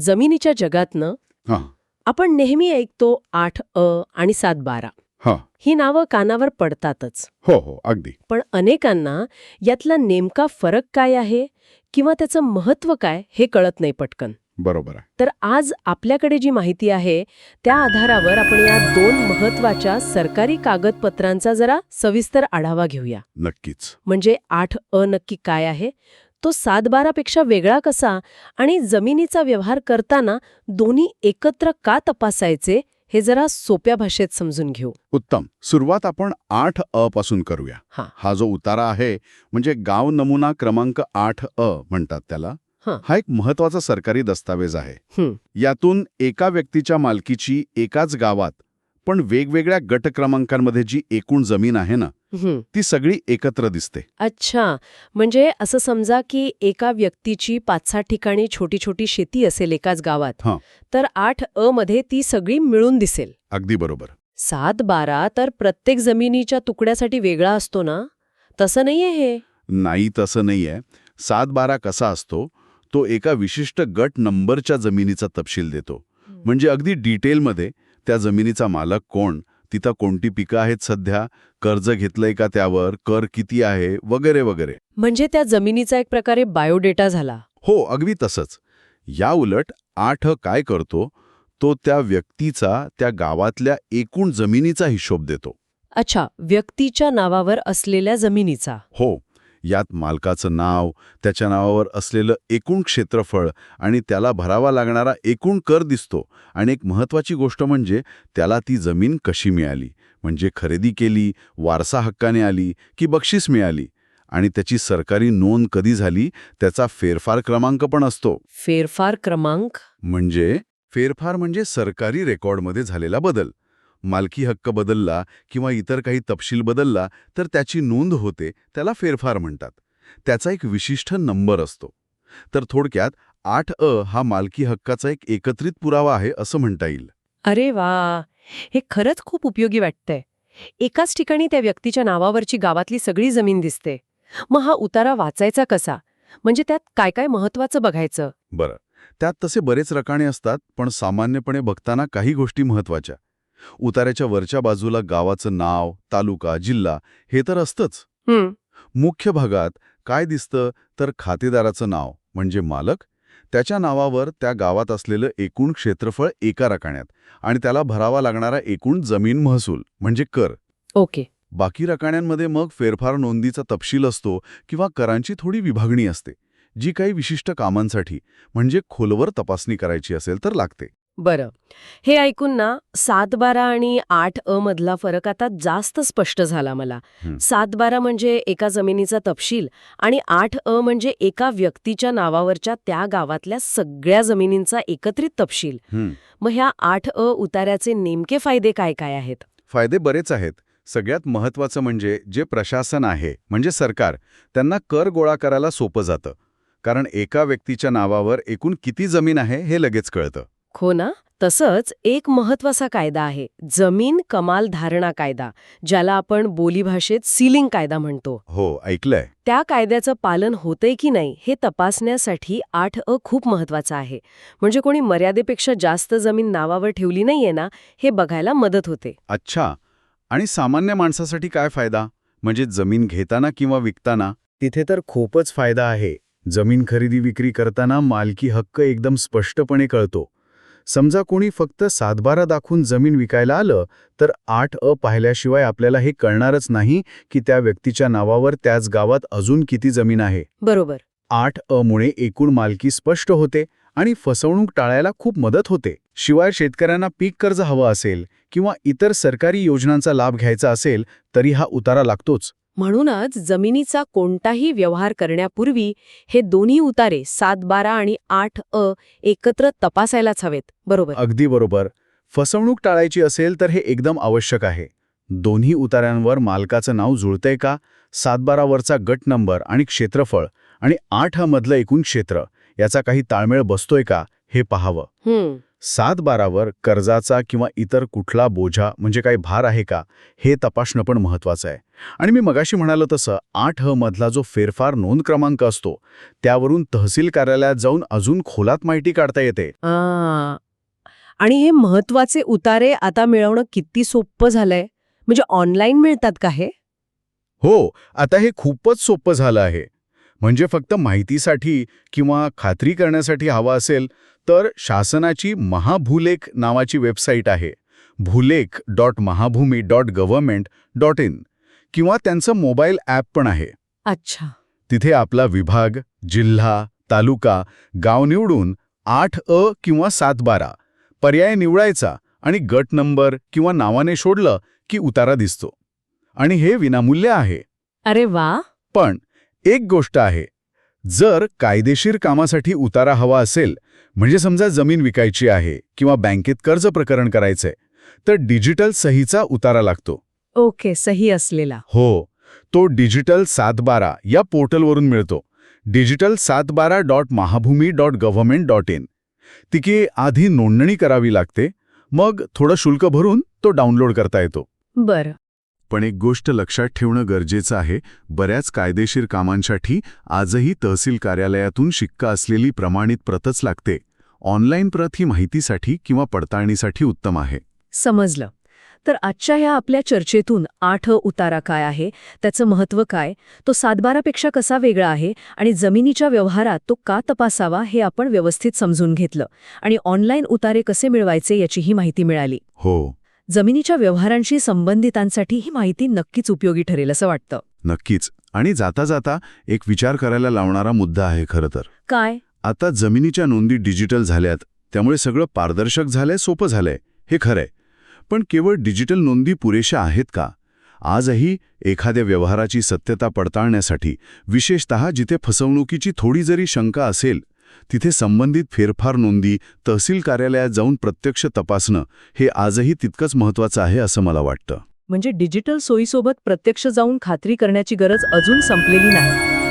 जमिनीच्या जगातनं आपण नेहमी ऐकतो आठ अ आणि सात बारा. हां. नावं कानावर पडतातच. हो हो अगदी. पण अनेकांना यातला नेमका फरक काय आहे किंवा त्याचं महत्त्व काय हे कळत नाही पटकन. बरोबर तर आज आपल्याकडे जी माहिती आहे त्या आधारावर आपण या दोन महत्त्वाच्या सरकारी कागदपत्रांचा जरा सविस्तर आढावा घेऊया. नक्कीच. म्हणजे आठ अ नक्की काय आहे? तो सात बारापेक्षा वेगळा कसा आणि जमिनीचा व्यवहार करताना दोन्ही एकत्र का तपासायचे हे जरा सोप्या भाषेत समजून घेऊ. उत्तम. सुरुवात आपण आठ अ पासून करूया. हां. हा जो उतारा आहे म्हणजे गाव नमुना क्रमांक आठ अ म्हणतात त्याला हां. हा एक महत्त्वाचा सरकारी दस्तावेज आहे. यातून एका व्यक्तीच्या मालकीची एकाच गावात पण वेगवेगळ्या गट क्रमांकांमध्ये जी एकूण जमीन आहे ना. ती सगळी एकत्र दिसते. अच्छा. म्हणजे असं समजा की एका व्यक्तीची पाच सहा ठिकाणी छोटी छोटी शेती असेल एकाच गावात हां. तर आठ अ मध्ये ती सगळी मिळून दिसेल. अगदी बरोबर. सात बारा तर प्रत्येक जमिनीच्या तुकड्यासाठी वेगळा असतो ना? तसं नाहीये हे? नाही तसं नाहीये. सात बारा कसा असतो? तो एका विशिष्ट गट नंबरच्या जमिनीचा तपशील देतो. म्हणजे अगदी डिटेलमध्ये त्या जमिनीचा मालक कोण? तिथं कोणती पिकं आहेत सध्या? कर्ज घेतलंय का त्यावर? कर किती आहे? वगैरे वगैरे. म्हणजे त्या जमिनीचा एक प्रकारे बायोडेटा झाला. हो अगदी तसंच. या उलट आठ काय करतो? तो त्या व्यक्तीचा त्या गावातल्या एकूण जमिनीचा हिशोब देतो. अच्छा व्यक्तीच्या नावावर असलेल्या जमिनीचा. हो. यात मालकाचं नाव त्याच्या नावावर असलेलं एकूण क्षेत्रफळ आणि त्याला भरावा लागणारा एकूण कर दिसतो. आणि एक महत्वाची गोष्ट म्हणजे त्याला ती जमीन कशी मिळाली? म्हणजे खरेदी केली वारसा हक्काने आली की बक्षीस मिळाली? आणि त्याची सरकारी नोंद कधी झाली? त्याचा फेरफार क्रमांक पण असतो. फेरफार क्रमांक? म्हणजे? फेरफार म्हणजे सरकारी रेकॉर्डमध्ये झालेला बदल. मालकी हक्क बदलला किंवा इतर काही तपशील बदलला तर त्याची नोंद होते त्याला फेरफार म्हणतात. त्याचा एक विशिष्ट नंबर असतो. तर थोडक्यात आठ अ हा मालकी हक्काचा एक एकत्रित पुरावा आहे असं म्हणता येईल. अरे वा! हे खरंच खूप उपयोगी वाटतंय. एकाच ठिकाणी त्या व्यक्तीच्या नावावरची गावातली सगळी जमीन दिसते. मग हा उतारा वाचायचा कसा? म्हणजे त्यात काय काय महत्वाचं बघायचं? बरं. त्यात तसे बरेच रकाणे असतात पण सामान्यपणे बघताना काही गोष्टी महत्त्वाच्या उतार्याच्या वरच्या बाजूला गावाचं नाव तालुका जिल्हा हे तर असतंच. मुख्य भागात काय दिसतं तर खातेदाराचं नाव म्हणजे मालक. त्याच्या नावावर त्या गावात असलेलं एकूण क्षेत्रफळ एका रकाण्यात आणि त्याला भरावा लागणारा एकूण जमीन महसूल म्हणजे कर. ओके. बाकी रकाण्यांमध्ये मग फेरफार नोंदीचा तपशील असतो किंवा करांची थोडी विभागणी असते जी काही विशिष्ट कामांसाठी म्हणजे खोलवर तपासणी करायची असेल तर लागते. बरं. हे ऐकून ना सात बारा आणि आठ अ मधला फरक आता जास्त स्पष्ट झाला मला. सात बारा म्हणजे एका जमिनीचा तपशील आणि आठ अ म्हणजे एका व्यक्तीच्या नावावरच्या त्या गावातल्या सगळ्या जमिनींचा एकत्रित तपशील. मग ह्या आठ अ उतार्याचे नेमके फायदे काय काय आहेत? फायदे बरेच आहेत. सगळ्यात महत्त्वाचं म्हणजे जे प्रशासन आहे म्हणजे सरकार त्यांना कर गोळा करायला सोपं जातं. कारण एका व्यक्तीच्या नावावर एकूण किती जमीन आहे हे लगेच कळतं. हो ना? तसंच एक महत्त्वाचा कायदा आहे जमीन कमाल धारणा कायदा ज्याला आपण बोलीभाषेत सीलिंग कायदा म्हणतो. हो ऐकलंय. त्या कायद्याचं पालन होतंय की नाही हे तपासण्यासाठी आठ अ खूप महत्त्वाचा आहे. म्हणजे कोणी मर्यादेपेक्षा जास्त जमीन नावावर ठेवली नाहीये ना हे बघायला मदत होते. अच्छा. आणि सामान्य माणसासाठी काय फायदा? म्हणजे जमीन घेताना किंवा विकताना? तिथे तर खूपच फायदा आहे. जमीन खरेदी विक्री करताना मालकी हक्क एकदम स्पष्टपणे कळतो. समजा कोणी फक्त सातबारा दाखवून जमीन विकायला आलं तर आठ अ पाहिल्याशिवाय आपल्याला हे कळणारच नाही की त्या व्यक्तीच्या नावावर त्याच गावात अजून किती जमीन आहे. बरोबर. आठ अ मुळे एकूण मालकी स्पष्ट होते आणि फसवणूक टाळायला खूप मदत होते. शिवाय शेतकऱ्यांना पीक कर्ज हवं असेल किंवा इतर सरकारी योजनांचा लाभ घ्यायचा असेल तरी हा उतारा लागतोच. म्हणूनच जमिनीचा कोणताही व्यवहार करण्यापूर्वी हे दोन्ही उतारे सात बारा आणि आठ अ एकत्र तपासायलाच हवेत बरोबर? अगदी बरोबर. फसवणूक टाळायची असेल तर हे एकदम आवश्यक आहे. दोन्ही उतार्यांवर मालकाचं नाव जुळतंय का? सातबारावरचा गट नंबर आणि क्षेत्रफळ आणि आठ मधलं एकूण क्षेत्र याचा काही ताळमेळ बसतोय का? हे पाहावं. सात बारावर कर्जाचा किंवा इतर कुठला बोजा म्हणजे काही भार आहे का हे तपासणं पण महत्वाचं आहे. आणि मी मगाशी म्हणालो तसं आठ ह मधला जो फेरफार नोंद क्रमांक असतो त्यावरून तहसील कार्यालयात जाऊन अजून खोलात माहिती काढता येते. आणि हे महत्त्वाचे उतारे आता मिळवणं किती सोपं झालंय? म्हणजे ऑनलाईन मिळतात का हे? हो आता हे खूपच सोपं झालं आहे. म्हणजे फक्त माहितीसाठी किंवा खात्री करण्यासाठी हवा असेल तर शासनाची महाभूलेख नावाची वेबसाईट आहे. Bhulekh dot Mahabhumi dot government dot in किंवा त्यांचं मोबाईल ॲप पण आहे. अच्छा. तिथे आपला विभाग जिल्हा तालुका गाव निवडून आठ अ किंवा सात बारा पर्याय निवडायचा आणि गट नंबर किंवा नावाने शोधलं की उतारा दिसतो. आणि हे विनामूल्य आहे. अरे वा! पण एक गोष्ट आहे जर कायदेशीर कामासाठी उतारा हवा असेल म्हणजे समजा जमीन विकायची आहे किंवा बँकेत कर्ज प्रकरण करायचंय तर डिजिटल सहीचा उतारा लागतो. ओके सही असलेला. हो तो डिजिटल सात बारा या पोर्टलवरून मिळतो. डिजिटल सात बारा dot Mahabhumi dot government dot in. तिकी आधी नोंदणी करावी लागते मग थोडं शुल्क भरून तो डाउनलोड करता येतो. बरं. पण एक गोष्ट लक्षात ठेवणं गरजेचं आहे. बऱ्याच कायदेशीर कामांसाठी आजही तहसील कार्यालयातून शिक्का असलेली प्रमाणित प्रतच लागते. ऑनलाईन प्रत ही माहितीसाठी किंवा पडताळणीसाठी उत्तम आहे. समजलं. तर आजच्या ह्या आपल्या चर्चेतून आठ उतारा काय आहे? त्याचं महत्त्व काय? तो सातबारापेक्षा कसा वेगळा आहे? आणि जमिनीच्या व्यवहारात तो का तपासावा? हे आपण व्यवस्थित समजून घेतलं. आणि ऑनलाईन उतारे कसे मिळवायचे याचीही माहिती मिळाली. हो. जमिनीच्या व्यवहारांशी संबंधितांसाठी ही माहिती नक्कीच उपयोगी ठरेल असं वाटतं. नक्कीच. आणि जाता जाता एक विचार करायला लावणारा मुद्दा आहे खरं तर. काय? आता जमिनीच्या नोंदी डिजिटल झाल्यात त्यामुळे सगळं पारदर्शक झालंय सोपं झालंय. हे खरंय. पण केवळ डिजिटल नोंदी पुरेशा आहेत का? आजही एखाद्या व्यवहाराची सत्यता पडताळण्यासाठी विशेषतः जिथे फसवणुकीची थोडी जरी शंका असेल तिथे संबंधित फेरफार नोंदी तहसील कार्यालयात जाऊन प्रत्यक्ष तपासणं हे आजही तितकंच महत्त्वाचं आहे असं मला वाटतं. म्हणजे डिजिटल सोयीसोबत प्रत्यक्ष जाऊन खात्री करण्याची गरज अजून संपलेली नाही.